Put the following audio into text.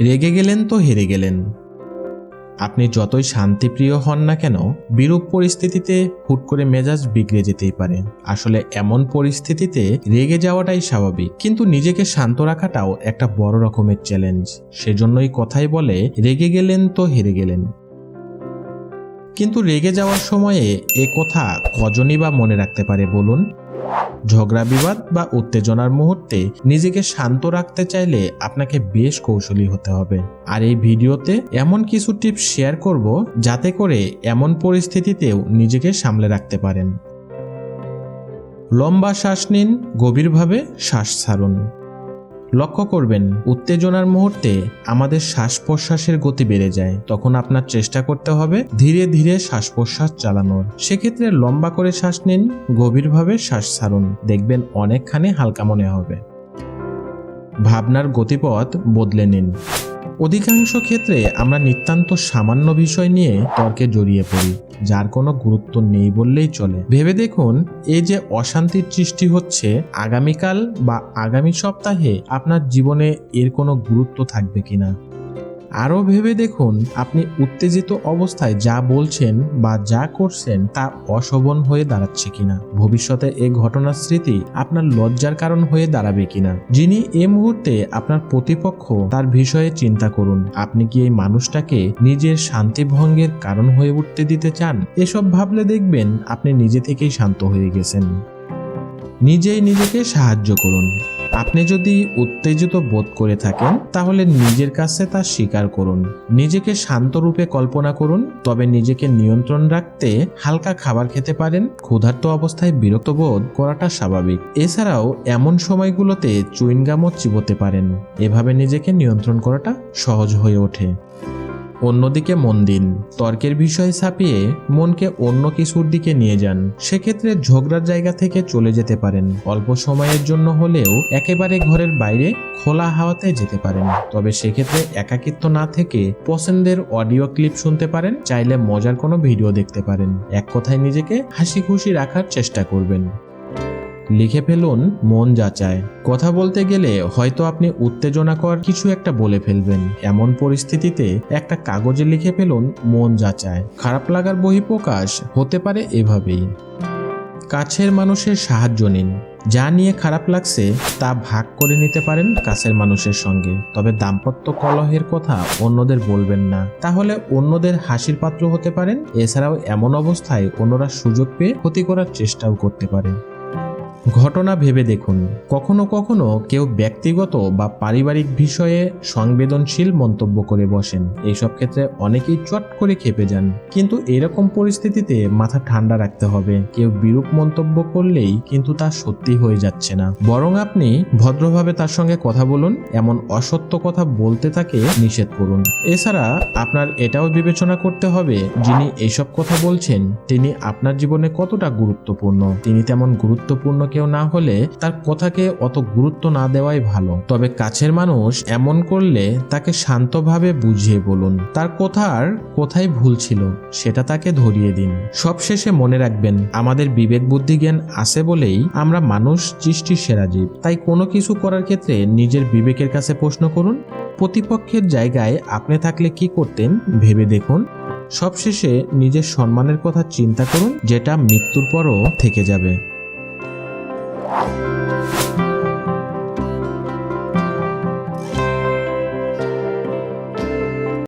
রেগে গেলেন তো হেরে গেলেন। আপনি যতই শান্তিপ্রিয় হন না কেন, বিরূপ পরিস্থিতিতে হুট করে মেজাজ বিগড়ে যেতেই পারে। আসলে এমন পরিস্থিতিতে রেগে যাওয়াটাই স্বাভাবিক, কিন্তু নিজেকে শান্ত রাখাটাও একটা বড় রকমের চ্যালেঞ্জ সেজন্যই কথাই বলে, রেগে গেলেন তো হেরে গেলেন। কিন্তু রেগে যাওয়ার সময়ে এ কথা কজনই বা মনে রাখতে পারে বলুন? ঝগড়া বিবাদ বা উত্তেজনার মুহূর্তে নিজেকে শান্ত রাখতে চাইলে আপনাকে বেশ কৌশলী হতে হবে। আর এই ভিডিওতে এমন কিছু টিপস শেয়ার করব যাতে করে এমন পরিস্থিতিতেও নিজেকে সামলে রাখতে পারেন। লম্বা শ্বাস নিন, গভীরভাবে শ্বাস ছাড়ুন। লক্ষ্য করবেন, উত্তেজনার মুহূর্তে আমাদের শ্বাস প্রশ্বাসের গতি বেড়ে যায়। তখন আপনার চেষ্টা করতে হবে ধীরে ধীরে শ্বাস প্রশ্বাস চালানোর। সেক্ষেত্রে লম্বা করে শ্বাস নিন, গভীরভাবে শ্বাস ছাড়ুন। দেখবেন অনেকখানি হালকা মনে হবে। ভাবনার গতিপথ বদলে নিন। অধিকাংশ ক্ষেত্রে আমরা নিতান্ত সামান্য বিষয় নিয়ে তর্কে জড়িয়ে পড়ি। যার কোনো গুরুত্ব নেই বললেই চলে। ভেবে দেখুন এই যে অশান্তির সৃষ্টি হচ্ছে, আগামীকাল বা আগামী সপ্তাহে আপনার জীবনে এর কোনো গুরুত্ব থাকবে কিনা। আরও ভেবে দেখুন আপনি উত্তেজিত অবস্থায় যা বলছেন বা যা করছেন তা অশোভন হয়ে দাঁড়াচ্ছে কিনা। ভবিষ্যতে এ ঘটনার স্মৃতি আপনার লজ্জার কারণ হয়ে দাঁড়াবে কিনা। যিনি এ মুহূর্তে আপনার প্রতিপক্ষ, তার বিষয়ে চিন্তা করুন। আপনি কি এই মানুষটাকে নিজের শান্তিভঙ্গের কারণ হয়ে উঠতে দিতে চান? এসব ভাবলে দেখবেন আপনি নিজে থেকেই শান্ত হয়ে গেছেন। নিজেই নিজেকে সাহায্য করুন। আপনি যদি উত্তেজিত বোধ করে থাকেন, তাহলে নিজের কাছে তা স্বীকার করুন। নিজেকে শান্ত রূপে কল্পনা করুন, তবে নিজেকে নিয়ন্ত্রণ রাখতে হালকা খাবার খেতে পারেন, ক্ষুধার্ত অবস্থায় বিরক্ত বোধ করাটা স্বাভাবিক। এছাড়াও এমন সময়গুলোতে চুইনগামও চিবোতে পারেন। এভাবে নিজেকে নিয়ন্ত্রণ করাটা সহজ হয়ে ওঠে। অন্যদিকে মন দিন তর্কের বিষয় ছাপিয়ে মনকে অন্য কিছুর দিকে নিয়ে যান। সেক্ষেত্রে ঝগড়ার জায়গা থেকে চলে যেতে পারেন। অল্প সময়ের জন্য হলেও একেবারে ঘরের বাইরে খোলা হাওয়াতে যেতে পারেন। তবে সেক্ষেত্রে একাকিত্ব না থেকে পছন্দের অডিও ক্লিপ শুনতে পারেন, চাইলে মজার কোনো ভিডিও দেখতে পারেন। এক কথায় নিজেকে হাসি খুশি রাখার চেষ্টা করবেন। লিখে ফেলুন, মন যাচায়। কথা বলতে গেলে হয়তো আপনি উত্তেজনাকর কিছু একটা বলে ফেলবেন। এমন পরিস্থিতিতে একটা কাগজে লিখে ফেলুন, মন যাচায়। খারাপ লাগার বহিঃপ্রকাশ হতে পারে এভাবেই। কাছের মানুষের সাহায্য নিন। যা নিয়ে খারাপ লাগছে, তা ভাগ করে নিতে পারেন কাছের মানুষের সঙ্গে। তবে দাম্পত্য কলহের কথা অন্যদের বলবেন না। তাহলে অন্যদের হাসির পাত্র হতে পারেন। এছাড়াও এমন অবস্থায় অন্যরা সুযোগ পেয়ে ক্ষতি করার চেষ্টাও করতে পারে। ঘটনা ভেবে দেখুন। কখনো কখনো কেউ ব্যক্তিগত বা পারিবারিক বিষয়ে সংবেদনশীল মন্তব্য করে বসেন। এইসব ক্ষেত্রে অনেকেই চট করে খেপে যান। কিন্তু এরকম পরিস্থিতিতে মাথা ঠান্ডা রাখতে হবে। কেউ বিরূপ মন্তব্য করলেই কিন্তু তা সত্যি হয়ে যাচ্ছে না। বরং আপনি ভদ্রভাবে তার সঙ্গে কথা বলুন, এমন অসত্য কথা বলতে তাকে নিষেধ করুন। এছাড়া আপনার এটাও বিবেচনা করতে হবে, যিনি এইসব কথা বলছেন, তিনি আপনার জীবনে কতটা গুরুত্বপূর্ণ। তিনি তেমন গুরুত্বপূর্ণ কেউ না হলে তার কথাকে অত গুরুত্ব না দেওয়াই ভালো। তবে কাছের মানুষ এমন করলে তাকে শান্তভাবে বুঝিয়ে বলুন, তার কথার কোথায় ভুল ছিল সেটা তাকে ধরিয়ে দিন। সবশেষে মনে রাখবেন, আমাদের বিবেক বুদ্ধি জ্ঞান আছে বলেই আমরা মানুষ সৃষ্টির সেরা জীব। তাই কোনো কিছু করার ক্ষেত্রে নিজের বিবেকের কাছে প্রশ্ন করুন, প্রতিপক্ষের জায়গায় আপনি থাকলে কি করতেন ভেবে দেখুন। সবশেষে নিজের সম্মানের কথা চিন্তা করুন, যেটা মৃত্যুর পরও থেকে যাবে। Bye.